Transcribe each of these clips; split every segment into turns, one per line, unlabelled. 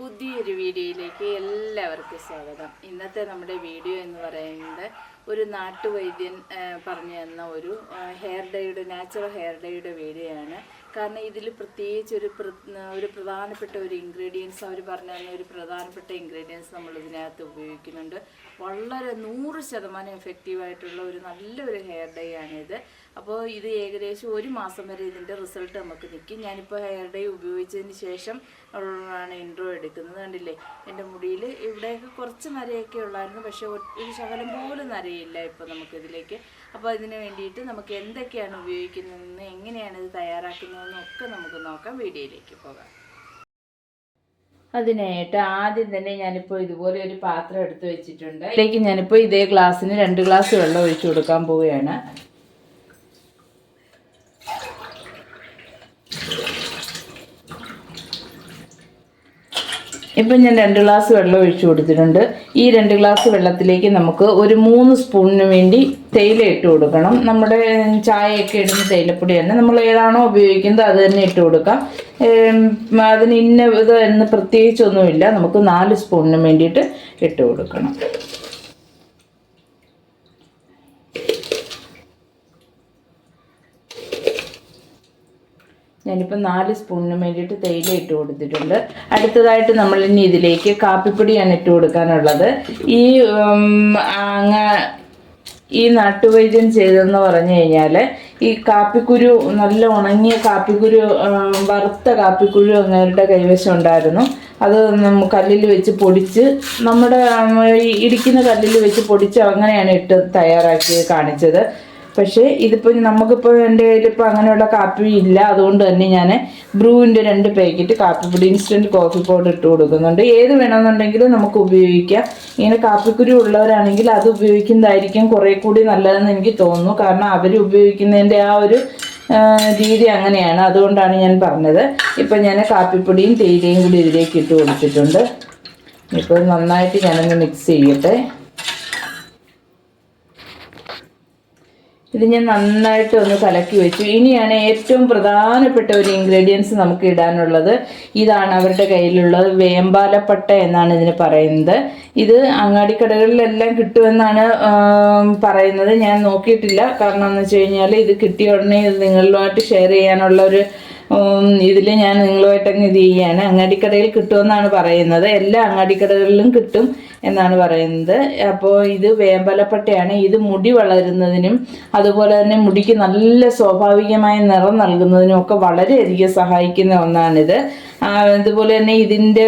പുതിയൊരു വീഡിയോയിലേക്ക് എല്ലാവർക്കും സ്വാഗതം. ഇന്നത്തെ നമ്മുടെ വീഡിയോ എന്ന് പറയുന്നത് ഒരു നാട്ടുവൈദ്യൻ പറഞ്ഞു തന്ന ഒരു ഹെയർ ഡേയുടെ നാച്ചുറൽ ഹെയർ ഡേയുടെ വീഡിയോ ആണ്. കാരണം ഇതിൽ പ്രത്യേകിച്ച് ഒരു ഒരു പ്രധാനപ്പെട്ട ഒരു ഇൻഗ്രീഡിയൻസ് അവർ പറഞ്ഞു തന്ന ഒരു പ്രധാനപ്പെട്ട ഇൻഗ്രീഡിയൻസ് നമ്മൾ ഇതിനകത്ത് ഉപയോഗിക്കുന്നുണ്ട്. വളരെ നൂറ് ശതമാനം എഫക്റ്റീവായിട്ടുള്ള ഒരു നല്ലൊരു ഹെയർ ഡേ ആണിത്. അപ്പോൾ ഇത് ഏകദേശം ഒരു മാസം വരെ ഇതിന്റെ റിസൾട്ട് നമുക്ക് നിൽക്കും. ഞാനിപ്പോൾ ഹെയർ ഡേ ഉപയോഗിച്ചതിന് ശേഷം ആണ് ഇൻട്രോ എടുക്കുന്നത്. കണ്ടില്ലേ? എന്റെ മുടിയിൽ ഇവിടെയൊക്കെ കുറച്ച് നരയൊക്കെ ഉള്ളായിരുന്നു. പക്ഷേ ഒരു ശകലം പോലും നരയില്ല ഇപ്പോൾ നമുക്കിതിലേക്ക് അപ്പോൾ ഇതിന് വേണ്ടിയിട്ട് നമുക്ക് എന്തൊക്കെയാണ് ഉപയോഗിക്കുന്നതെന്ന് എങ്ങനെയാണ് ഇത് തയ്യാറാക്കുന്നതെന്നും ഒക്കെ നമുക്ക് നോക്കാം. വീഡിയോയിലേക്ക് പോകാം. അതിനായിട്ട് ആദ്യം തന്നെ ഞാനിപ്പോൾ ഇതുപോലെ ഒരു പാത്രം എടുത്ത് വെച്ചിട്ടുണ്ട്. ഇതിലേക്ക് ഞാനിപ്പോൾ ഇതേ ഗ്ലാസ്സിന് രണ്ട് ഗ്ലാസ് വെള്ളം ഒഴിച്ചു കൊടുക്കാൻ പോവുകയാണ്. ഇപ്പം ഞാൻ രണ്ട് ഗ്ലാസ് വെള്ളം ഒഴിച്ചു കൊടുത്തിട്ടുണ്ട്. ഈ രണ്ട് ഗ്ലാസ് വെള്ളത്തിലേക്ക് നമുക്ക് ഒരു മൂന്ന് സ്പൂണിന് വേണ്ടി തേയില ഇട്ട് കൊടുക്കണം. നമ്മുടെ ചായയൊക്കെ ഇടുന്ന തേയിലപ്പൊടി തന്നെ നമ്മൾ ഏതാണോ ഉപയോഗിക്കുന്നത് അത് തന്നെ ഇട്ട് കൊടുക്കാം. അതിന് ഇന്ന ഇത് എന്ന് പ്രത്യേകിച്ചൊന്നുമില്ല. നമുക്ക് നാല് സ്പൂണിന് വേണ്ടിയിട്ട് ഇട്ട് കൊടുക്കണം. ഞാനിപ്പോൾ നാല് സ്പൂണിന് വേണ്ടിയിട്ട് തേയില ഇട്ട് കൊടുത്തിട്ടുണ്ട്. അടുത്തതായിട്ട് നമ്മൾ ഇനി ഇതിലേക്ക് കാപ്പിപ്പൊടിയാണ് ഇട്ട് കൊടുക്കാനുള്ളത്. ഈ അങ്ങ ഈ നാട്ടുവൈദ്യം ചെയ്തതെന്ന് പറഞ്ഞു കഴിഞ്ഞാൽ ഈ കാപ്പിക്കുരു നല്ല ഉണങ്ങിയ കാപ്പിക്കുരു വറുത്ത കാപ്പിക്കുരു അങ്ങേരുടെ കൈവശം ഉണ്ടായിരുന്നു. അത് കല്ലിൽ വെച്ച് പൊടിച്ച് നമ്മുടെ ഇടിക്കുന്ന കല്ലിൽ വെച്ച് പൊടിച്ച് അങ്ങനെയാണ് ഇട്ട് തയ്യാറാക്കി കാണിച്ചത്. പക്ഷേ ഇതിപ്പോൾ നമുക്കിപ്പോൾ എന്റെ കയ്യിലിപ്പോൾ അങ്ങനെയുള്ള കാപ്പി ഇല്ല. അതുകൊണ്ട് തന്നെ ഞാൻ ബ്രൂവിന്റെ രണ്ട് പാക്കറ്റ് കാപ്പി കാപ്പിപ്പൊടി ഇൻസ്റ്റന്റ് കോഫി പൗഡർ ഇട്ട് കൊടുക്കുന്നുണ്ട്. ഏത് വേണമെന്നുണ്ടെങ്കിലും നമുക്ക് ഉപയോഗിക്കാം. ഇങ്ങനെ കാപ്പിക്കുരു ഉള്ളവരാണെങ്കിൽ അത് ഉപയോഗിക്കുന്നതായിരിക്കും കുറേ കൂടി നല്ലതെന്ന് എനിക്ക് തോന്നുന്നു. കാരണം അവർ ഉപയോഗിക്കുന്നതിന്റെ ആ ഒരു രീതി അങ്ങനെയാണ്. അതുകൊണ്ടാണ് ഞാൻ പറഞ്ഞത്. ഇപ്പം ഞാൻ കാപ്പിപ്പൊടിയും തേയിലയും കൂടി ഇതിലേക്ക് ഇട്ട് കൊടുത്തിട്ടുണ്ട്. ഇപ്പോൾ നന്നായിട്ട് ഞാനൊന്ന് മിക്സ് ചെയ്യട്ടെ. ഇത് ഞാൻ നന്നായിട്ട് ഒന്ന് കലക്കി വെച്ചു. ഇനിയാണ് ഏറ്റവും പ്രധാനപ്പെട്ട ഒരു ഇൻഗ്രീഡിയൻസ് നമുക്ക് ഇടാനുള്ളത്. ഇതാണ് അവരുടെ കയ്യിലുള്ളത്. വേമ്പാലപ്പട്ട എന്നാണ് ഇതിന് പറയുന്നത്. ഇത് അങ്ങാടിക്കടകളിലെല്ലാം കിട്ടുമെന്നാണ് പറയുന്നത്. ഞാൻ നോക്കിയിട്ടില്ല. കാരണം എന്ന് വെച്ച് കഴിഞ്ഞാൽ ഇത് കിട്ടിയ ഉടനെ ഇത് നിങ്ങളുമായിട്ട് ഷെയർ ചെയ്യാനുള്ള ഒരു ഇതിൽ ഞാൻ നിങ്ങളുമായിട്ട് അങ്ങ് ഇത് ചെയ്യാണ്. അങ്ങാടിക്കടയിൽ കിട്ടുമെന്നാണ് പറയുന്നത്. എല്ലാ അങ്ങാടിക്കടകളിലും കിട്ടും എന്നാണ് പറയുന്നത്. അപ്പോൾ ഇത് വേമ്പലപ്പട്ടയാണ്. ഇത് മുടി വളരുന്നതിനും അതുപോലെ തന്നെ മുടിക്ക് നല്ല സ്വാഭാവികമായ നിറം നൽകുന്നതിനും ഒക്കെ വളരെയധികം സഹായിക്കുന്ന ഒന്നാണിത്. അതുപോലെ തന്നെ ഇതിന്റെ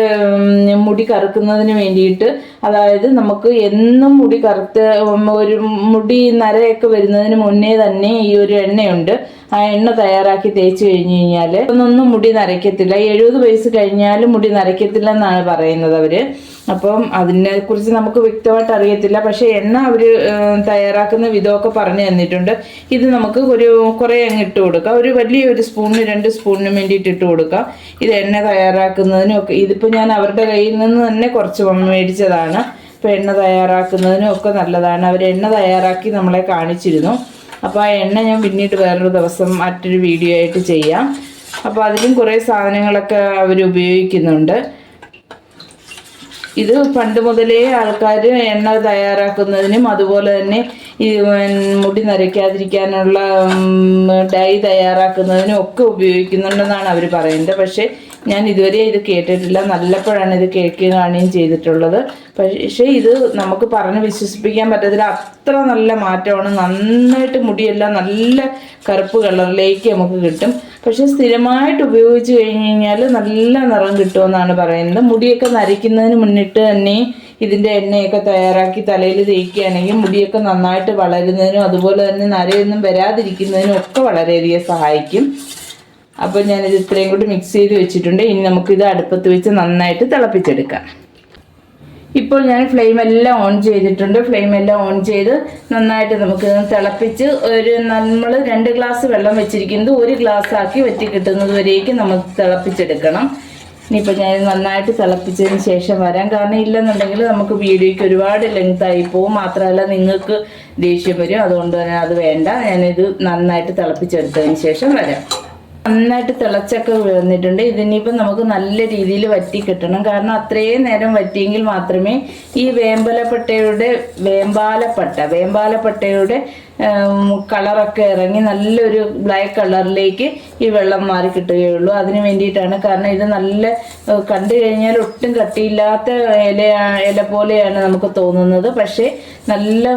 മുടി കറുക്കുന്നതിന് വേണ്ടിയിട്ട് അതായത് നമുക്ക് എന്നും മുടി കറുത്ത് ഒരു മുടി നരയൊക്കെ വരുന്നതിന് മുന്നേ തന്നെ ഈ ഒരു എണ്ണയുണ്ട്. ആ എണ്ണ തയ്യാറാക്കി തേച്ച് കഴിഞ്ഞു കഴിഞ്ഞാൽ ഒന്നും മുടി നരയ്ക്കത്തില്ല. എഴുപത് വയസ്സ് കഴിഞ്ഞാലും മുടി നരയ്ക്കത്തില്ല എന്നാണ് പറയുന്നത് അവർ. അപ്പം അതിനെ കുറിച്ച് നമുക്ക് വ്യക്തമായിട്ട് അറിയത്തില്ല. പക്ഷെ എണ്ണ അവർ തയ്യാറാക്കുന്ന വിധമൊക്കെ പറഞ്ഞു തന്നിട്ടുണ്ട്. ഇത് നമുക്ക് ഒരു കുറേ അങ്ങ് ഇട്ട് കൊടുക്കാം. ഒരു വലിയൊരു സ്പൂണിന് രണ്ട് സ്പൂണിന് വേണ്ടിയിട്ട് ഇട്ട് കൊടുക്കാം. ഇത് എണ്ണ തയ്യാറാക്കുന്നതിനും ഒക്കെ ഇതിപ്പോൾ ഞാൻ അവരുടെ കയ്യിൽ നിന്ന് തന്നെ കുറച്ച് മേടിച്ചതാണ്. ഇപ്പം എണ്ണ തയ്യാറാക്കുന്നതിനും ഒക്കെ നല്ലതാണ്. അവർ എണ്ണ തയ്യാറാക്കി നമ്മളെ കാണിച്ചിരുന്നു. അപ്പോൾ ആ എണ്ണ ഞാൻ പിന്നീട് വേറൊരു ദിവസം മറ്റൊരു വീഡിയോ ആയിട്ട് ചെയ്യാം. അപ്പോൾ അതിലും കുറേ സാധനങ്ങളൊക്കെ അവർ ഉപയോഗിക്കുന്നുണ്ട്. ഇത് പണ്ട് മുതലേ ആൾക്കാർ എണ്ണ തയ്യാറാക്കുന്നതിനും അതുപോലെ തന്നെ ഈ മുടി നരയ്ക്കാതിരിക്കാനുള്ള ഡൈ തയ്യാറാക്കുന്നതിനും ഒക്കെ ഉപയോഗിക്കുന്നുണ്ടെന്നാണ് അവർ പറയുന്നത്. പക്ഷേ ഞാൻ ഇതുവരെ ഇത് കേട്ടിട്ടില്ല. നല്ലപ്പോഴാണ് ഇത് കേൾക്കുകയും ചെയ്തിട്ടുള്ളത്. പക്ഷേ ഇത് നമുക്ക് പറഞ്ഞ് വിശ്വസിപ്പിക്കാൻ പറ്റത്തില്ല. അത്ര നല്ല മാറ്റമാണ്. നന്നായിട്ട് മുടിയെല്ലാം നല്ല കറുപ്പ് കളറിലേക്ക് നമുക്ക് കിട്ടും. പക്ഷെ സ്ഥിരമായിട്ട് ഉപയോഗിച്ച് കഴിഞ്ഞ് കഴിഞ്ഞാൽ നല്ല നിറം കിട്ടുമെന്നാണ് പറയുന്നത്. മുടിയൊക്കെ നരയ്ക്കുന്നതിന് മുന്നിട്ട് തന്നെ ഇതിന്റെ എണ്ണയൊക്കെ തയ്യാറാക്കി തലയിൽ തേക്കുകയാണെങ്കിൽ മുടിയൊക്കെ നന്നായിട്ട് വളരുന്നതിനും അതുപോലെ തന്നെ നരയൊന്നും വരാതിരിക്കുന്നതിനും ഒക്കെ വളരെയധികം സഹായിക്കും. അപ്പോൾ ഞാനിത് ഇത്രയും കൂടി മിക്സ് ചെയ്ത് വെച്ചിട്ടുണ്ട്. ഇനി നമുക്ക് ഇത് അടുപ്പത്ത് വെച്ച് നന്നായിട്ട് തിളപ്പിച്ചെടുക്കാം. ഇപ്പോൾ ഞാൻ ഫ്ലെയിം എല്ലാം ഓൺ ചെയ്തിട്ടുണ്ട്. ഫ്ലെയിം എല്ലാം ഓൺ ചെയ്ത് നന്നായിട്ട് നമുക്ക് തിളപ്പിച്ച് ഒരു നമ്മൾ രണ്ട് ഗ്ലാസ് വെള്ളം വെച്ചിരിക്കുന്നത് ഒരു ഗ്ലാസ് ആക്കി വെറ്റി കിട്ടുന്നത് വരേക്കും നമുക്ക് തിളപ്പിച്ചെടുക്കണം. ഇനിയിപ്പോൾ ഞാൻ നന്നായിട്ട് തിളപ്പിച്ചതിന് ശേഷം വരാം കാരണം ഇല്ലെന്നുണ്ടെങ്കിൽ നമുക്ക് വീഡിയോയ്ക്ക് ഒരുപാട് ലെങ്ത് ആയി പോവും. മാത്രമല്ല നിങ്ങൾക്ക് ദേഷ്യം വരും. അതുകൊണ്ട് തന്നെ അത് വേണ്ട. ഞാനിത് നന്നായിട്ട് തിളപ്പിച്ചെടുത്തതിന് ശേഷം വരാം. നന്നായിട്ട് തിളച്ചൊക്കെ വീർന്നിട്ടുണ്ട് ഇതിനിപ്പം നമുക്ക് നല്ല രീതിയിൽ വറ്റി കിട്ടണം. കാരണം അത്രയും നേരം വറ്റിയെങ്കിൽ മാത്രമേ ഈ വേമ്പലപ്പട്ടയുടെ വേമ്പാലപ്പട്ട വേമ്പാലപ്പട്ടയുടെ കളറൊക്കെ ഇറങ്ങി നല്ലൊരു ബ്ലാക്ക് കളറിലേക്ക് ഈ വെള്ളം മാറി കിട്ടുകയുള്ളൂ. അതിന് വേണ്ടിയിട്ടാണ്. കാരണം ഇത് നല്ല കണ്ടു കഴിഞ്ഞാൽ ഒട്ടും കട്ടിയില്ലാത്ത ഇല ഇല പോലെയാണ് നമുക്ക് തോന്നുന്നത്. പക്ഷേ നല്ല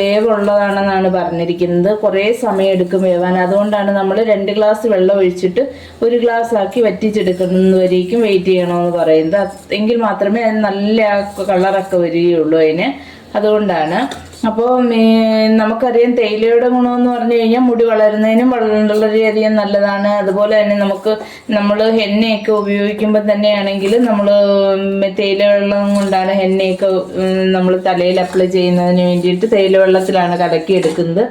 വേവുള്ളതാണെന്നാണ് പറഞ്ഞിരിക്കുന്നത്. കുറേ സമയം എടുക്കും വേവാൻ. അതുകൊണ്ടാണ് നമ്മൾ രണ്ട് ഗ്ലാസ് വെള്ളം ഒഴിച്ചിട്ട് ഒരു ഗ്ലാസ് ആക്കി വറ്റിച്ചെടുക്കുന്നവരേക്കും വെയിറ്റ് ചെയ്യണമെന്ന് പറയുന്നത്. എങ്കിൽ മാത്രമേ അത് നല്ല കളറൊക്കെ വരികയുള്ളൂ അതിന്. അതുകൊണ്ടാണ് അപ്പോൾ നമുക്കറിയാം തേയിലയുടെ എന്ന് പറഞ്ഞു കഴിഞ്ഞാൽ മുടി വളരുന്നതിനും വളരെയധികം നല്ലതാണ്. അതുപോലെ തന്നെ നമുക്ക് നമ്മൾ എണ്ണയൊക്കെ ഉപയോഗിക്കുമ്പോൾ തന്നെയാണെങ്കിൽ നമ്മൾ തേയില വെള്ളം കൊണ്ടാണ് എണ്ണയൊക്കെ നമ്മൾ തലയിൽ അപ്ലൈ ചെയ്യുന്നതിന് വേണ്ടിയിട്ട് തേയില വെള്ളത്തിലാണ് കലക്കി എടുക്കുന്നത്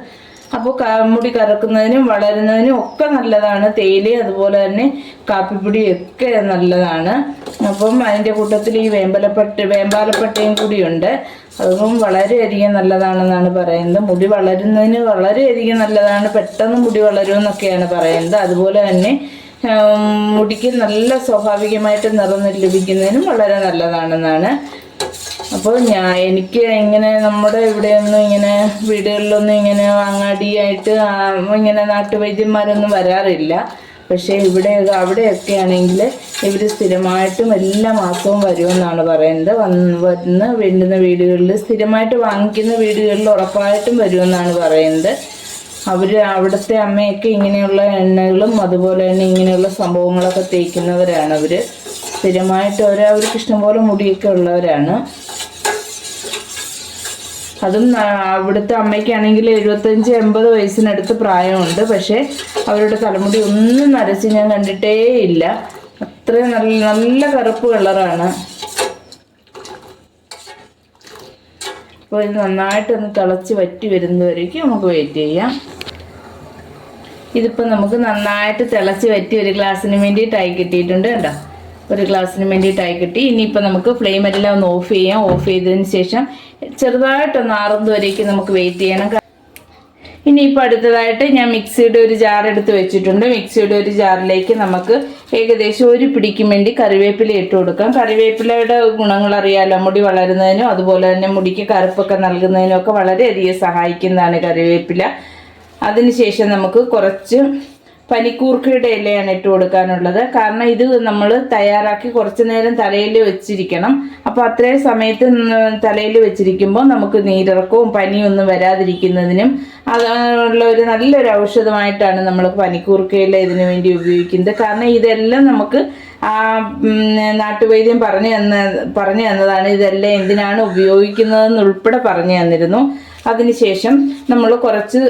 അപ്പോൾ മുടി കറക്കുന്നതിനും വളരുന്നതിനും ഒക്കെ നല്ലതാണ്. തേയില അതുപോലെ തന്നെ കാപ്പിപ്പൊടി ഒക്കെ നല്ലതാണ്. അപ്പം അതിന്റെ കൂട്ടത്തിൽ ഈ വേമ്പലപ്പട്ട വേമ്പാലപ്പട്ടയും കൂടിയുണ്ട്. അതും വളരെയധികം നല്ലതാണെന്നാണ് പറയുന്നത്. മുടി വളരുന്നതിന് വളരെയധികം നല്ലതാണ്. പെട്ടെന്ന് മുടി വളരുമെന്നൊക്കെയാണ് പറയുന്നത്. അതുപോലെ തന്നെ മുടിക്ക് നല്ല സ്വാഭാവികമായിട്ട് നിറം ലഭിക്കുന്നതിനും വളരെ നല്ലതാണെന്നാണ്. അപ്പോൾ ഞാൻ എനിക്ക് ഇങ്ങനെ നമ്മുടെ ഇവിടെയൊന്നും ഇങ്ങനെ വീടുകളിലൊന്നും ഇങ്ങനെ അങ്ങാടിയായിട്ട് ഇങ്ങനെ നാട്ടുവൈദ്യന്മാരൊന്നും വരാറില്ല. പക്ഷേ ഇവിടെ അവിടെയൊക്കെ ആണെങ്കിൽ ഇവർ സ്ഥിരമായിട്ടും എല്ലാ മാസവും വരുമെന്നാണ് പറയുന്നത്. വന്ന് വരുന്ന വേണ്ടുന്ന വീടുകളിൽ സ്ഥിരമായിട്ട് വാങ്ങിക്കുന്ന വീടുകളിൽ ഉറപ്പായിട്ടും വരുമെന്നാണ് പറയുന്നത്. അവർ അവിടുത്തെ അമ്മയൊക്കെ ഇങ്ങനെയുള്ള എണ്ണകളും അതുപോലെ തന്നെ ഇങ്ങനെയുള്ള സംഭവങ്ങളൊക്കെ തേക്കുന്നവരാണ് അവർ സ്ഥിരമായിട്ട് അവർ അവർക്ക് ഇഷ്ടംപോലെ മുടിയൊക്കെ ഉള്ളവരാണ്. അതും അവിടുത്തെ അമ്മയ്ക്കാണെങ്കിൽ എഴുപത്തഞ്ച് എൺപത് വയസ്സിനടുത്ത് പ്രായമുണ്ട്. പക്ഷേ അവരുടെ തലമുടി ഒന്നും നരച്ച് ഞാൻ കണ്ടിട്ടേ ഇല്ല. അത്രയും നല്ല നല്ല കറുപ്പ് കളറാണ്. അപ്പോൾ ഇത് നന്നായിട്ടൊന്ന് തിളച്ച് വറ്റി വരുന്നവരേക്കും നമുക്ക് വെയിറ്റ് ചെയ്യാം. ഇതിപ്പോൾ നമുക്ക് നന്നായിട്ട് തിളച്ച് വറ്റി ഒരു ഗ്ലാസ്സിന് വേണ്ടിയിട്ടായി കിട്ടിയിട്ടുണ്ട് കേട്ടോ ഒരു ഗ്ലാസ്സിന് വേണ്ടിയിട്ടായി കിട്ടി. ഇനിയിപ്പോൾ നമുക്ക് ഫ്ലെയിം എല്ലാം ഒന്ന് ഓഫ് ചെയ്യാം. ഓഫ് ചെയ്തതിന് ശേഷം ചെറുതായിട്ടൊന്ന് ആറുന്നവരേക്കും നമുക്ക് വെയിറ്റ് ചെയ്യണം. ഇനിയിപ്പോൾ അടുത്തതായിട്ട് ഞാൻ മിക്സിയുടെ ഒരു ജാർ എടുത്ത് വെച്ചിട്ടുണ്ട്. മിക്സിയുടെ ഒരു ജാറിലേക്ക് നമുക്ക് ഏകദേശം ഒരു പിടിക്കും വേണ്ടി കറിവേപ്പില ഇട്ട് കൊടുക്കാം. കറിവേപ്പിലയുടെ ഗുണങ്ങൾ അറിയാലോ? മുടി വളരുന്നതിനും അതുപോലെ തന്നെ മുടിക്ക് കറുപ്പൊക്കെ നൽകുന്നതിനും ഒക്കെ വളരെയധികം സഹായിക്കുന്നതാണ് കറിവേപ്പില. അതിനുശേഷം നമുക്ക് കുറച്ച് പനിക്കൂർക്കയുടെ ഇലയാണ് ഇട്ട് കൊടുക്കാനുള്ളത്. കാരണം ഇത് നമ്മൾ തയ്യാറാക്കി കുറച്ചു നേരം തലയിൽ വെച്ചിരിക്കണം. അപ്പോൾ അത്രയും സമയത്ത് തലയിൽ വെച്ചിരിക്കുമ്പോൾ നമുക്ക് നീരിറക്കവും പനിയൊന്നും വരാതിരിക്കുന്നതിനും അതുള്ള ഒരു നല്ലൊരു ഔഷധമായിട്ടാണ് നമ്മൾ പനിക്കൂർക്കയില ഇതിനു വേണ്ടി ഉപയോഗിക്കുന്നത്. കാരണം ഇതെല്ലാം നമുക്ക് ആ നാട്ടുവൈദ്യം പറഞ്ഞു തന്ന പറഞ്ഞു തന്നതാണ്. ഇതെല്ലാം എന്തിനാണ് ഉപയോഗിക്കുന്നതെന്ന് ഉൾപ്പെടെ പറഞ്ഞു തന്നിരുന്നു. അതിനുശേഷം നമ്മൾ കുറച്ച്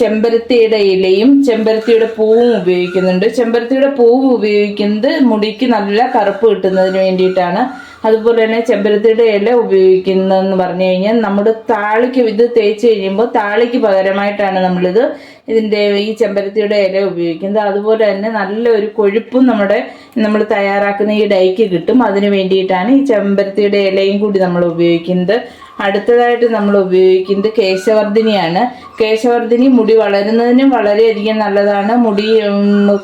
ചെമ്പരത്തിയുടെ ഇലയും ചെമ്പരത്തിയുടെ പൂവും ഉപയോഗിക്കുന്നുണ്ട്. ചെമ്പരത്തിയുടെ പൂവ് ഉപയോഗിക്കുന്നത് മുടിക്ക് നല്ല കറുപ്പ് കിട്ടുന്നതിന് വേണ്ടിയിട്ടാണ്. അതുപോലെ തന്നെ ചെമ്പരത്തിയുടെ ഇല ഉപയോഗിക്കുന്നതെന്ന് പറഞ്ഞു കഴിഞ്ഞാൽ നമ്മുടെ താളിക്ക് ഇത് തേച്ച് കഴിയുമ്പോൾ താളിക്ക് പകരമായിട്ടാണ് നമ്മളിത് ഇതിന്റെ ഈ ചെമ്പരത്തിയുടെ ഇല ഉപയോഗിക്കുന്നത്. അതുപോലെ തന്നെ നല്ലൊരു കൊഴുപ്പും നമ്മുടെ നമ്മൾ തയ്യാറാക്കുന്ന ഈ ഡൈക്ക് കിട്ടും. അതിന് വേണ്ടിയിട്ടാണ് ഈ ചെമ്പരത്തിയുടെ ഇലയും കൂടി നമ്മൾ ഉപയോഗിക്കുന്നത്. അടുത്തതായിട്ട് നമ്മൾ ഉപയോഗിക്കുന്നത് കേശവർദ്ധിനിയാണ്. കേശവർദ്ധിനി മുടി വളരുന്നതിനും വളരെയധികം നല്ലതാണ്. മുടി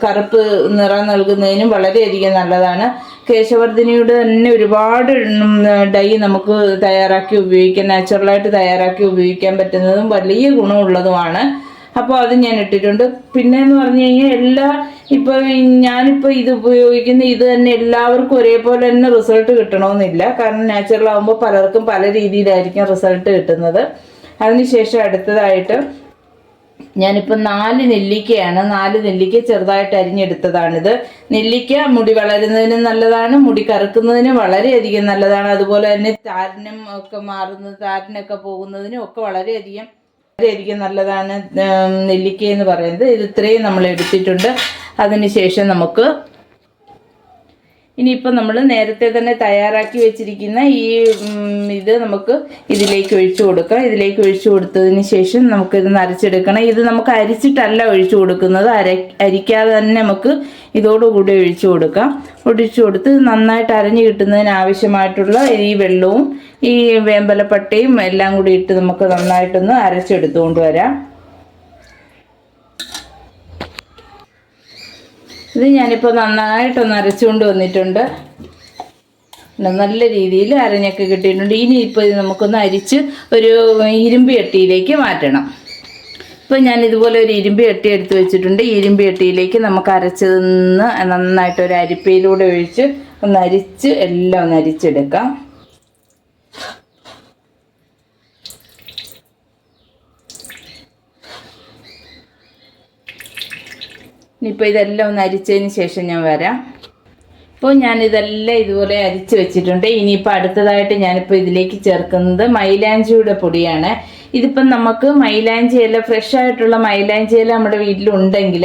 കറുപ്പ് നിറം നൽകുന്നതിനും വളരെയധികം നല്ലതാണ്. കേശവർദ്ധിനിയുടെ തന്നെ ഒരുപാട് ഡൈ നമുക്ക് തയ്യാറാക്കി ഉപയോഗിക്കാം. നാച്ചുറലായിട്ട് തയ്യാറാക്കി ഉപയോഗിക്കാൻ പറ്റുന്നതും വലിയ ഗുണമുള്ളതുമാണ്. അപ്പോൾ അത് ഞാൻ ഇട്ടിട്ടുണ്ട്. പിന്നെ എന്ന് പറഞ്ഞു കഴിഞ്ഞാൽ എല്ലാ ഇപ്പോൾ ഞാനിപ്പോൾ ഇത് ഉപയോഗിക്കുന്ന ഇത് തന്നെ എല്ലാവർക്കും ഒരേപോലെ തന്നെ റിസൾട്ട് കിട്ടണമെന്നില്ല. കാരണം നാച്ചുറൽ ആകുമ്പോൾ പലർക്കും പല രീതിയിലായിരിക്കും റിസൾട്ട് കിട്ടുന്നത്. അതിനുശേഷം അടുത്തതായിട്ട് ഞാനിപ്പോൾ നാല് നെല്ലിക്കയാണ്. നാല് നെല്ലിക്ക ചെറുതായിട്ട് അരിഞ്ഞെടുത്തതാണിത്. നെല്ലിക്ക മുടി വളരുന്നതിനും നല്ലതാണ്. മുടി കറുക്കുന്നതിനും വളരെയധികം നല്ലതാണ്. അതുപോലെ തന്നെ താരനും ഒക്കെ മാറുന്നത് താരനൊക്കെ പോകുന്നതിനും ഒക്കെ വളരെയധികം വളരെയധികം നല്ലതാണ് നെല്ലിക്ക എന്ന് പറയുന്നത്. ഇത് ഇത്രയും നമ്മൾ എടുത്തിട്ടുണ്ട്. അതിനുശേഷം നമുക്ക് ഇനിയിപ്പോൾ നമ്മൾ നേരത്തെ തന്നെ തയ്യാറാക്കി വെച്ചിരിക്കുന്ന ഈ ഇത് നമുക്ക് ഇതിലേക്ക് ഒഴിച്ചു കൊടുക്കാം. ഇതിലേക്ക് ഒഴിച്ചു കൊടുത്തതിന് ശേഷം നമുക്കിത് നരച്ചെടുക്കണം. ഇത് നമുക്ക് അരിച്ചിട്ടല്ല ഒഴിച്ചു കൊടുക്കുന്നത്. അര അരിക്കാതെ തന്നെ നമുക്ക് ഇതോടുകൂടി ഒഴിച്ചു കൊടുക്കാം. ഒഴിച്ചു കൊടുത്ത് നന്നായിട്ട് അരഞ്ഞു കിട്ടുന്നതിന് ആവശ്യമായിട്ടുള്ള ഈ വെള്ളവും ഈ വേമ്പലപ്പട്ടയും എല്ലാം കൂടി ഇട്ട് നമുക്ക് നന്നായിട്ടൊന്ന് അരച്ചെടുത്തുകൊണ്ട് വരാം. ഇത് ഞാനിപ്പോൾ നന്നായിട്ടൊന്ന് അരച്ചുകൊണ്ട് വന്നിട്ടുണ്ട്. നല്ല രീതിയിൽ അരഞ്ഞൊക്കെ കിട്ടിയിട്ടുണ്ട്. ഇനി ഇപ്പോൾ ഇത് നമുക്കൊന്ന് അരിച്ച് ഒരു ഇരുമ്പ് ചട്ടിയിലേക്ക് മാറ്റണം. ഇപ്പോൾ ഞാൻ ഇതുപോലെ ഒരു ഇരുമ്പ് ചട്ടി എടുത്ത് വെച്ചിട്ടുണ്ട്. ഇരുമ്പ് ചട്ടിയിലേക്ക് നമുക്ക് അരച്ചത് നിന്ന് നന്നായിട്ട് ഒരു അരിപ്പയിലൂടെ ഒഴിച്ച് ഒന്ന് അരിച്ച് എല്ലാം ഒന്ന് അരിച്ചെടുക്കാം. ഇനിയിപ്പോൾ ഇതെല്ലാം ഒന്ന് അരിച്ചതിന് ശേഷം ഞാൻ വരാം. ഇപ്പോൾ ഞാൻ ഇതെല്ലാം ഇതുപോലെ അരിച്ച് വെച്ചിട്ടുണ്ട്. ഇനിയിപ്പോൾ അടുത്തതായിട്ട് ഞാനിപ്പോൾ ഇതിലേക്ക് ചേർക്കുന്നത് മൈലാഞ്ചിയുടെ പൊടിയാണ്. ഇതിപ്പം നമുക്ക് മൈലാഞ്ചി ഫ്രഷ് ആയിട്ടുള്ള മൈലാഞ്ചി ഇല നമ്മുടെ വീട്ടിലുണ്ടെങ്കിൽ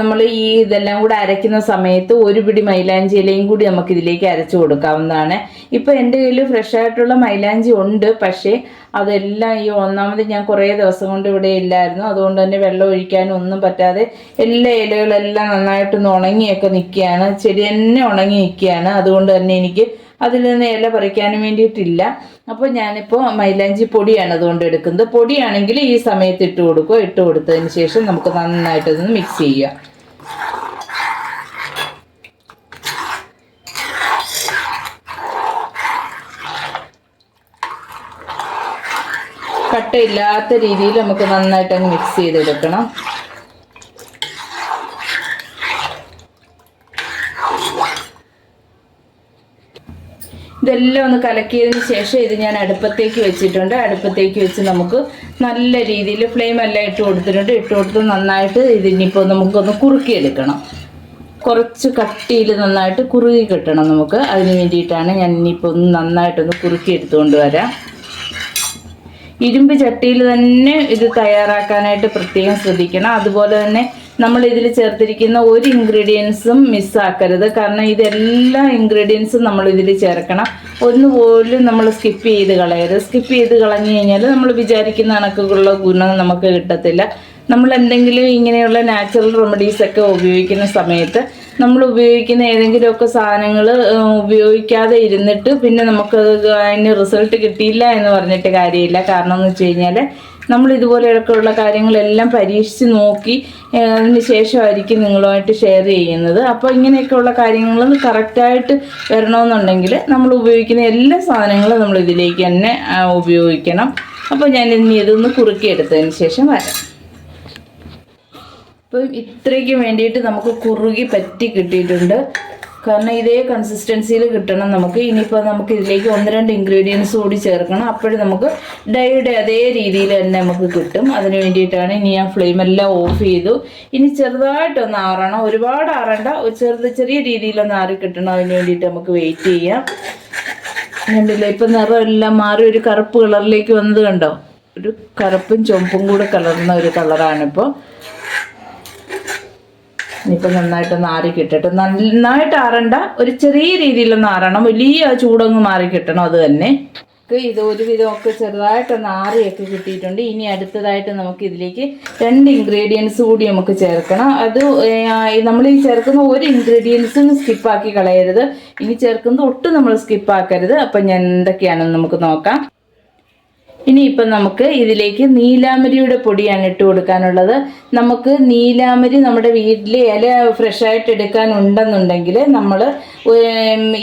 നമ്മൾ ഈ ഇതെല്ലാം കൂടെ അരയ്ക്കുന്ന സമയത്ത് ഒരു പിടി മൈലാഞ്ചി ഇലയും കൂടി നമുക്ക് ഇതിലേക്ക് അരച്ചു കൊടുക്കാവുന്നതാണ്. ഇപ്പം എന്റെ കയ്യിൽ ഫ്രഷ് ആയിട്ടുള്ള മൈലാഞ്ചി ഉണ്ട്. പക്ഷേ അതെല്ലാം ഈ ഒന്നാമത് ഞാൻ കുറേ ദിവസം കൊണ്ട് ഇവിടെ ഇല്ലായിരുന്നു. അതുകൊണ്ട് തന്നെ വെള്ളം ഒഴിക്കാനും ഒന്നും പറ്റാതെ എല്ലാ ഇലകളെല്ലാം നന്നായിട്ടൊന്ന് ഉണങ്ങിയൊക്കെ നിൽക്കുകയാണ്. ചെടി തന്നെ ഉണങ്ങി നിൽക്കുകയാണ്. അതുകൊണ്ട് തന്നെ എനിക്ക് അതിൽ നിന്ന് ഇല പറിക്കാനും വേണ്ടിയിട്ടില്ല. അപ്പോൾ ഞാനിപ്പോൾ മൈലാഞ്ചി പൊടിയാണ് അതുകൊണ്ട് എടുക്കുന്നത്. പൊടിയാണെങ്കിൽ ഈ സമയത്ത് ഇട്ട് കൊടുക്കുക. ഇട്ട് കൊടുത്തതിന് ശേഷം നമുക്ക് നന്നായിട്ടതൊന്ന് മിക്സ് ചെയ്യുക. കട്ടയില്ലാത്ത രീതിയിൽ നമുക്ക് നന്നായിട്ട് അങ്ങ് മിക്സ് ചെയ്തെടുക്കണം. ഇതെല്ലാം ഒന്ന് കലക്കിയതിന് ശേഷം ഇത് ഞാൻ അടുപ്പത്തേക്ക് വെച്ചിട്ടുണ്ട്. അടുപ്പത്തേക്ക് വെച്ച് നമുക്ക് നല്ല രീതിയിൽ ഫ്ലെയിം എല്ലാം ഇട്ട് കൊടുത്തിട്ടുണ്ട്. ഇട്ട് കൊടുത്ത് നന്നായിട്ട് ഇതിനിപ്പോൾ നമുക്കൊന്ന് കുറുക്കിയെടുക്കണം. കുറച്ച് കട്ടിയിൽ നന്നായിട്ട് കുറുകി കിട്ടണം നമുക്ക്. അതിന് വേണ്ടിയിട്ടാണ് ഞാൻ ഇനിയിപ്പോൾ ഒന്ന് നന്നായിട്ടൊന്ന് കുറുക്കി എടുത്തുകൊണ്ട് വരാം. ഇരുമ്പ് ചട്ടിയിൽ തന്നെ ഇത് തയ്യാറാക്കാനായിട്ട് പ്രത്യേകം ശ്രദ്ധിക്കണം. അതുപോലെ തന്നെ നമ്മൾ ഇതിൽ ചേർത്തിരിക്കുന്ന ഒരു ഇൻഗ്രീഡിയൻസും മിസ്സാക്കരുത് കാരണം ഇതെല്ലാ ഇൻഗ്രീഡിയൻസും നമ്മൾ ഇതിൽ ചേർക്കണം. ഒന്നുപോലും നമ്മൾ സ്കിപ്പ് ചെയ്ത് കളയരുത്. സ്കിപ്പ് ചെയ്ത് കളഞ്ഞു കഴിഞ്ഞാൽ നമ്മൾ വിചാരിക്കുന്ന കണക്കുള്ള ഗുണം നമുക്ക് കിട്ടത്തില്ല. നമ്മൾ എന്തെങ്കിലും ഇങ്ങനെയുള്ള നാച്ചുറൽ റെമഡീസ് ഒക്കെ ഉപയോഗിക്കുന്ന സമയത്ത് നമ്മൾ ഉപയോഗിക്കുന്ന ഏതെങ്കിലുമൊക്കെ സാധനങ്ങൾ ഉപയോഗിക്കാതെ ഇരുന്നിട്ട് പിന്നെ നമുക്ക് അതിന് റിസൾട്ട് കിട്ടിയില്ല എന്ന് പറഞ്ഞിട്ട് കാര്യമില്ല. കാരണം എന്ന് വെച്ച് കഴിഞ്ഞാൽ നമ്മൾ ഇതുപോലെയൊക്കെയുള്ള കാര്യങ്ങളെല്ലാം പരീക്ഷിച്ച് നോക്കി അതിന് ശേഷമായിരിക്കും നിങ്ങളുമായിട്ട് ഷെയർ ചെയ്യുന്നത്. അപ്പോൾ ഇങ്ങനെയൊക്കെയുള്ള കാര്യങ്ങൾ കറക്റ്റായിട്ട് വരണമെന്നുണ്ടെങ്കിൽ നമ്മൾ ഉപയോഗിക്കുന്ന എല്ലാ സാധനങ്ങളും നമ്മൾ ഇതിലേക്ക് തന്നെ ഉപയോഗിക്കണം. അപ്പോൾ ഞാൻ ഇനി ഇതൊന്ന് കുറുക്കിയെടുത്തതിന് ശേഷം വരാം. ഇപ്പം ഇത്രയ്ക്ക് വേണ്ടിയിട്ട് നമുക്ക് കുറുകി പറ്റി കിട്ടിയിട്ടുണ്ട്. കാരണം ഇതേ കൺസിസ്റ്റൻസിയിൽ കിട്ടണം നമുക്ക്. ഇനിയിപ്പോൾ നമുക്ക് ഇതിലേക്ക് ഒന്ന് രണ്ട് ഇൻഗ്രീഡിയൻസ് കൂടി ചേർക്കണം. അപ്പോഴും നമുക്ക് ഡൈയുടെ അതേ രീതിയിൽ തന്നെ നമുക്ക് കിട്ടും. അതിന് വേണ്ടിയിട്ടാണ് ഇനി ഞാൻ ഫ്ലെയിം എല്ലാം ഓഫ് ചെയ്തു. ഇനി ചെറുതായിട്ടൊന്ന് ആറണം. ഒരുപാട് ആറണ്ട. ചെറുത് ചെറിയ രീതിയിലൊന്ന് ആറി കിട്ടണം. അതിന് വേണ്ടിയിട്ട് നമുക്ക് വെയിറ്റ് ചെയ്യാം. കണ്ടില്ല? ഇപ്പം നിറം എല്ലാം മാറി ഒരു കറുപ്പ് കളറിലേക്ക് വന്നത് കണ്ടോ? ഒരു കറുപ്പും ചുമപ്പും കൂടെ കലർന്ന ഒരു കളറാണിപ്പോൾ ഇനിയിപ്പോൾ നന്നായിട്ടൊന്ന് ആറി കിട്ടട്ടെ നന്നായിട്ട് ആറണ്ട. ഒരു ചെറിയ രീതിയിലൊന്ന് ആറണം വലിയ ചൂടങ്ങ് മാറി കിട്ടണം അത് തന്നെ. ഇത് ഒരുവിധമൊക്കെ ചെറുതായിട്ടൊന്ന് ആറിയൊക്കെ കിട്ടിയിട്ടുണ്ട്. ഇനി അടുത്തതായിട്ട് നമുക്ക് ഇതിലേക്ക് രണ്ട് ഇൻഗ്രീഡിയൻസ് കൂടി നമുക്ക് ചേർക്കണം. അത് നമ്മൾ ഈ ചേർക്കുന്ന ഒരു ഇൻഗ്രീഡിയൻസും സ്കിപ്പാക്കി കളയരുത്. ഇനി ചേർക്കുന്നത് ഒട്ടും നമ്മൾ സ്കിപ്പാക്കരുത് അപ്പം ഞാൻ എന്തൊക്കെയാണെന്ന് നമുക്ക് നോക്കാം. ഇനിയിപ്പം നമുക്ക് ഇതിലേക്ക് നീലാമരിയുടെ പൊടിയാണ് ഇട്ട് കൊടുക്കാനുള്ളത്. നമുക്ക് നീലാമരി നമ്മുടെ വീട്ടിൽ ഇല ഫ്രഷായിട്ട് എടുക്കാനുണ്ടെന്നുണ്ടെങ്കിൽ നമ്മൾ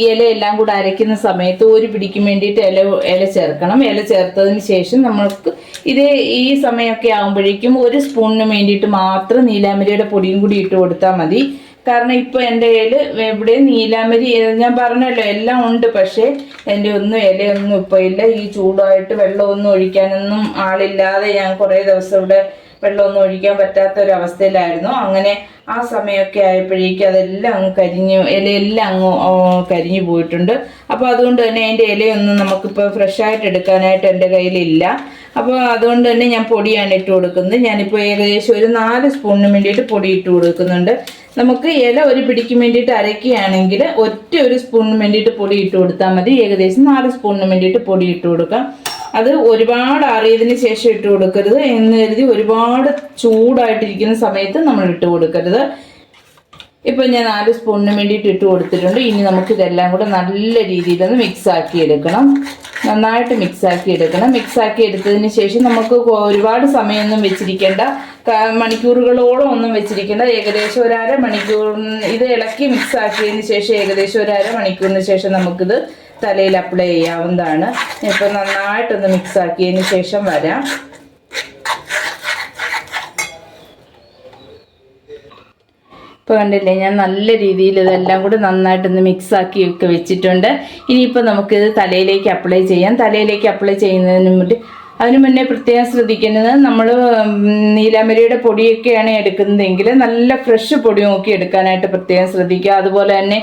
ഇല എല്ലാം കൂടെ അരയ്ക്കുന്ന സമയത്ത് ഒരു പിടിക്കും വേണ്ടിയിട്ട് ഇല ഇല ചേർക്കണം. ഇല ചേർത്തതിന് ശേഷം നമ്മൾക്ക് ഇതേ ഈ സമയമൊക്കെ ആകുമ്പോഴേക്കും ഒരു സ്പൂണിന് വേണ്ടിയിട്ട് മാത്രം നീലാമരിയുടെ പൊടിയും കൂടി ഇട്ട് കൊടുത്താൽ മതി. കാരണം ഇപ്പോൾ എന്റെ കയ്യിൽ ഇവിടെ നീലാമരി ഞാൻ പറഞ്ഞല്ലോ എല്ലാം ഉണ്ട് പക്ഷേ എന്റെ ഒന്നും ഇലയൊന്നും ഇപ്പോൾ ഇല്ല. ഈ ചൂടായിട്ട് വെള്ളമൊന്നും ഒഴിക്കാനൊന്നും ആളില്ലാതെ ഞാൻ കുറേ ദിവസം ഇവിടെ വെള്ളമൊന്നും ഒഴിക്കാൻ പറ്റാത്ത ഒരു അവസ്ഥയിലായിരുന്നു അങ്ങനെ ആ സമയമൊക്കെ ആയപ്പോഴേക്കും അതെല്ലാം അങ്ങ് കരിഞ്ഞു ഇലയെല്ലാം അങ്ങ് കരിഞ്ഞു പോയിട്ടുണ്ട്. അപ്പോൾ അതുകൊണ്ട് തന്നെ അതിന്റെ ഇലയൊന്നും നമുക്കിപ്പോൾ ഫ്രഷായിട്ട് എടുക്കാനായിട്ട് എന്റെ കയ്യിലില്ല. അപ്പോൾ അതുകൊണ്ട് തന്നെ ഞാൻ പൊടിയാണ് ഇട്ട് കൊടുക്കുന്നത്. ഞാനിപ്പോൾ ഏകദേശം ഒരു നാല് സ്പൂണിന് വേണ്ടിയിട്ട് പൊടി ഇട്ട് കൊടുക്കുന്നുണ്ട്. നമുക്ക് ഇല ഒരു പിടിക്കും വേണ്ടിയിട്ട് അരയ്ക്കുകയാണെങ്കിൽ ഒറ്റ ഒരു സ്പൂണിന് വേണ്ടിയിട്ട് പൊടി ഇട്ട് കൊടുത്താൽ മതി. ഏകദേശം നാല് സ്പൂണിന് വേണ്ടിയിട്ട് പൊടി ഇട്ട് കൊടുക്കാം. അത് ഒരുപാട് അറിയതിന് ശേഷം ഇട്ട് കൊടുക്കരുത് എന്ന് കരുതി ഒരുപാട് ചൂടായിട്ടിരിക്കുന്ന സമയത്ത് നമ്മൾ ഇട്ട് കൊടുക്കരുത്. ഇപ്പം ഞാൻ നാല് സ്പൂണിന് വേണ്ടിയിട്ട് ഇട്ട് കൊടുത്തിട്ടുണ്ട്. ഇനി നമുക്ക് ഇതെല്ലാം കൂടെ നല്ല രീതിയിലൊന്ന് മിക്സ് ആക്കി എടുക്കണം. നന്നായിട്ട് മിക്സ് ആക്കി എടുക്കണം. മിക്സ് ആക്കി എടുത്തതിന് ശേഷം നമുക്ക് ഒരുപാട് സമയമൊന്നും വെച്ചിരിക്കേണ്ട മണിക്കൂറുകളോളം ഒന്നും വെച്ചിരിക്കേണ്ട ഏകദേശം ഒരു അര മണിക്കൂർ ഇത് ഇളക്കി മിക്സ് ആക്കിയതിന് ശേഷം ഏകദേശം ഒരു അര മണിക്കൂറിന് ശേഷം നമുക്കിത് തലയിൽ അപ്ലൈ ചെയ്യാവുന്നതാണ്. ഇപ്പം നന്നായിട്ടൊന്ന് മിക്സ് ആക്കിയതിന് ശേഷം വരാം. ഇപ്പോൾ കണ്ടില്ലേ ഞാൻ നല്ല രീതിയിൽ ഇതെല്ലാം കൂടി നന്നായിട്ടൊന്ന് മിക്സ് ആക്കി ഒക്കെ വെച്ചിട്ടുണ്ട്. ഇനിയിപ്പോൾ നമുക്കിത് തലയിലേക്ക് അപ്ലൈ ചെയ്യാം. തലയിലേക്ക് അപ്ലൈ ചെയ്യുന്നതിന് മുന്നേ അതിന് മുന്നേ പ്രത്യേകം ശ്രദ്ധിക്കേണ്ടത് നമ്മൾ നീലാമരിയുടെ പൊടിയൊക്കെയാണ് എടുക്കുന്നതെങ്കിൽ നല്ല ഫ്രഷ് പൊടി നോക്കി എടുക്കാനായിട്ട് പ്രത്യേകം ശ്രദ്ധിക്കുക. അതുപോലെ തന്നെ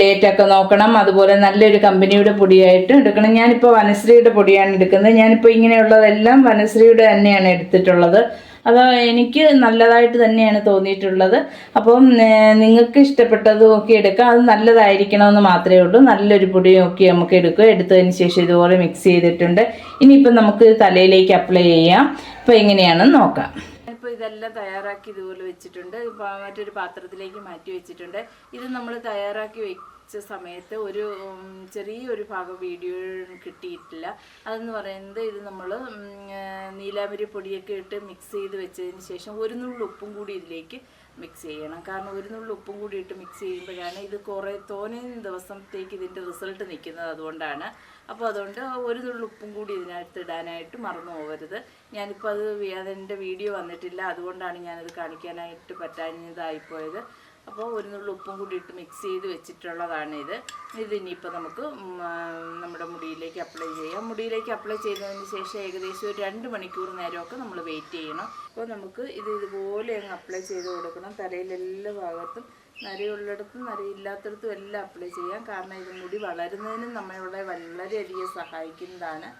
ഡേറ്റ് ഒക്കെ നോക്കണം. അതുപോലെ നല്ലൊരു കമ്പനിയുടെ പൊടിയായിട്ട് എടുക്കണം. ഞാനിപ്പോൾ വനശ്രീയുടെ പൊടിയാണ് എടുക്കുന്നത്. ഞാനിപ്പോൾ ഇങ്ങനെയുള്ളതെല്ലാം വനശ്രീയുടെ തന്നെയാണ് എടുത്തിട്ടുള്ളത്. അത് എനിക്ക് നല്ലതായിട്ട് തന്നെയാണ് തോന്നിയിട്ടുള്ളത്. അപ്പം നിങ്ങൾക്ക് ഇഷ്ടപ്പെട്ടത് ഒക്കെ എടുക്കാം. അത് നല്ലതായിരിക്കണമെന്ന് മാത്രമേ ഉള്ളൂ. നല്ലൊരു പൊടി നോക്കി നമുക്ക് എടുക്കുക. എടുത്തതിന് ശേഷം ഇതുപോലെ മിക്സ് ചെയ്തിട്ടുണ്ട്. ഇനിയിപ്പം നമുക്ക് തലയിലേക്ക് അപ്ലൈ ചെയ്യാം. അപ്പോൾ എങ്ങനെയാണെന്ന് നോക്കാം. ഇപ്പോൾ ഇതെല്ലാം തയ്യാറാക്കി ഇതുപോലെ വെച്ചിട്ടുണ്ട്. മറ്റൊരു പാത്രത്തിലേക്ക് മാറ്റി വെച്ചിട്ടുണ്ട്. ഇത് നമ്മൾ തയ്യാറാക്കി വെച്ച സമയത്ത് ഒരു ചെറിയൊരു ഭാഗം വീഡിയോ കിട്ടിയിട്ടില്ല. അതെന്ന് പറയുന്നത് ഇത് നമ്മൾ നീലാമരി പൊടിയൊക്കെ ഇട്ട് മിക്സ് ചെയ്ത് വെച്ചതിന് ശേഷം ഒരു നുള്ളു ഉപ്പും കൂടി ഇതിലേക്ക് മിക്സ് ചെയ്യണം. കാരണം ഒരു നുള്ളു ഉപ്പും കൂടി ഇട്ട് മിക്സ് ചെയ്യുമ്പോഴാണ് ഇത് കുറേ തോനെ ദിവസത്തേക്ക് ഇതിന്റെ റിസൾട്ട് നിൽക്കുന്നത് അതുകൊണ്ടാണ്. അപ്പോൾ അതുകൊണ്ട് ഒരു നുള്ളു ഉപ്പും കൂടി ഇതിനകത്ത് ഇടാനായിട്ട് മറന്നു പോകരുത്. ഞാനിപ്പോൾ അത് അതെന്റെ വീഡിയോ വന്നിട്ടില്ല. അതുകൊണ്ടാണ് ഞാനത് കാണിക്കാനായിട്ട് പറ്റാഞ്ഞതായിപ്പോയത് അപ്പോൾ ഒരു നുള്ളി ഉപ്പും കൂടി ഇട്ട് മിക്സ് ചെയ്ത് വെച്ചിട്ടുള്ളതാണ് ഇത്. ഇത് ഇനിയിപ്പോൾ നമുക്ക് നമ്മുടെ മുടിയിലേക്ക് അപ്ലൈ ചെയ്യാം. മുടിയിലേക്ക് അപ്ലൈ ചെയ്തതിന് ശേഷം ഏകദേശം ഒരു രണ്ട് മണിക്കൂർ നേരമൊക്കെ നമ്മൾ വെയിറ്റ് ചെയ്യണം. അപ്പോൾ നമുക്ക് ഇത് ഇതുപോലെ അങ്ങ് അപ്ലൈ ചെയ്ത് കൊടുക്കണം. തലയിലെല്ലാ ഭാഗത്തും നരയുള്ളിടത്തും നരയില്ലാത്തടത്തും എല്ലാം അപ്ലൈ ചെയ്യാം. കാരണം ഇത് മുടി വളരുന്നതിനും നമ്മളെ വളരെയധികം സഹായിക്കുന്നതാണ്.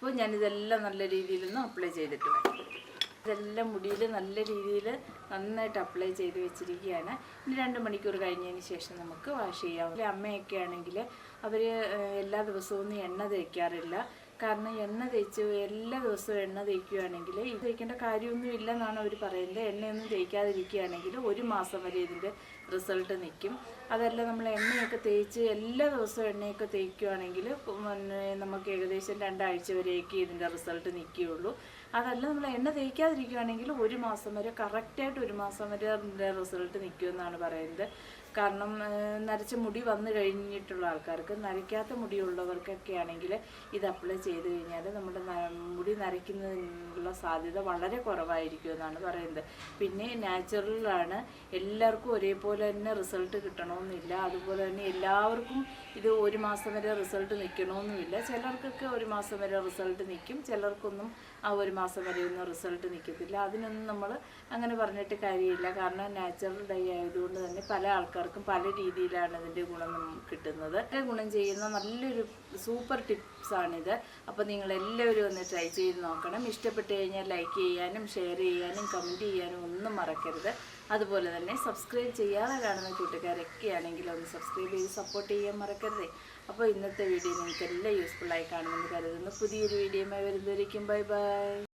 അപ്പോൾ ഞാനിതെല്ലാം നല്ല രീതിയിലൊന്ന് അപ്ലൈ ചെയ്തിട്ട് വരാം. ഇതെല്ലാം മുടിയിൽ നല്ല രീതിയിൽ നന്നായിട്ട് അപ്ലൈ ചെയ്ത് വെച്ചിരിക്കുകയാണ്. ഇനി രണ്ട് മണിക്കൂർ കഴിഞ്ഞതിന് ശേഷം നമുക്ക് വാഷ് ചെയ്യാം. അമ്മയൊക്കെ ആണെങ്കിൽ അവർ എല്ലാ ദിവസവും ഒന്നും എണ്ണ തേക്കാറില്ല. കാരണം എണ്ണ തേച്ച് എല്ലാ ദിവസവും എണ്ണ തേക്കുകയാണെങ്കിൽ ഇത് തേക്കേണ്ട കാര്യമൊന്നും ഇല്ലെന്നാണ് അവർ പറയുന്നത്. എണ്ണയൊന്നും തേക്കാതിരിക്കുകയാണെങ്കിൽ ഒരു മാസം വരെ ഇതിന്റെ റിസൾട്ട് നിൽക്കും. അതല്ല നമ്മൾ എണ്ണയൊക്കെ തേച്ച് എല്ലാ ദിവസവും എണ്ണയൊക്കെ തേക്കുകയാണെങ്കിൽ നമുക്ക് ഏകദേശം രണ്ടാഴ്ച വരെയൊക്കെ ഇതിന്റെ റിസൾട്ട് നിൽക്കുകയുള്ളൂ. അതല്ല നമ്മൾ എണ്ണ തേക്കാതിരിക്കുകയാണെങ്കിൽ ഒരു മാസം വരെ കറക്റ്റായിട്ട് ഒരു മാസം വരെ അതിന്റെ റിസൾട്ട് നിൽക്കുമെന്നാണ് പറയുന്നത്. കാരണം നരച്ച മുടി വന്നു കഴിഞ്ഞിട്ടുള്ള ആൾക്കാർക്ക് നരയ്ക്കാത്ത മുടിയുള്ളവർക്കൊക്കെ ആണെങ്കിൽ ഇത് അപ്ലൈ ചെയ്ത് കഴിഞ്ഞാൽ നമ്മുടെ മുടി നരയ്ക്കുന്നതിനുള്ള സാധ്യത വളരെ കുറവായിരിക്കും എന്നാണ് പറയുന്നത്. പിന്നെ നാച്ചുറലാണ് എല്ലാവർക്കും ഒരേപോലെ തന്നെ റിസൾട്ട് കിട്ടണമെന്നില്ല. അതുപോലെ തന്നെ എല്ലാവർക്കും ഇത് ഒരു മാസം വരെ റിസൾട്ട് നിൽക്കണമെന്നുമില്ല ചിലർക്കൊക്കെ ഒരു മാസം വരെ റിസൾട്ട് നിൽക്കും ചിലർക്കൊന്നും ആ ഒരു മാസം വരെ ഒന്നും റിസൾട്ട് നിൽക്കത്തില്ല അതിനൊന്നും നമ്മൾ അങ്ങനെ പറഞ്ഞിട്ട് കാര്യമില്ല. കാരണം നാച്ചുറൽ ഡൈ ആയതുകൊണ്ട് തന്നെ പല ആൾക്കാർക്കും പല രീതിയിലാണ് ഇതിന്റെ ഗുണം കിട്ടുന്നത്. വളരെ ഗുണം ചെയ്യുന്ന നല്ലൊരു സൂപ്പർ ടിപ്സാണിത്. അപ്പോൾ നിങ്ങളെല്ലാവരും ഒന്ന് ട്രൈ ചെയ്ത് നോക്കണം. ഇഷ്ടപ്പെട്ട് കഴിഞ്ഞാൽ ലൈക്ക് ചെയ്യാനും ഷെയർ ചെയ്യാനും കമന്റ് ചെയ്യാനും ഒന്നും മറക്കരുത്. അതുപോലെ തന്നെ സബ്സ്ക്രൈബ് ചെയ്യാതെ കാണുന്ന കൂട്ടുകാരൊക്കെ ആണെങ്കിൽ ഒന്ന് സബ്സ്ക്രൈബ് ചെയ്ത് സപ്പോർട്ട് ചെയ്യാൻ മറക്കരുതേ. അപ്പോൾ ഇന്നത്തെ വീഡിയോ നിങ്ങൾക്ക് എല്ലാം യൂസ്ഫുള്ളായി കാണുമെന്ന് കരുതുന്നു. പുതിയൊരു വീഡിയോയുമായി വരുന്നതായിരിക്കും ബൈ ബൈ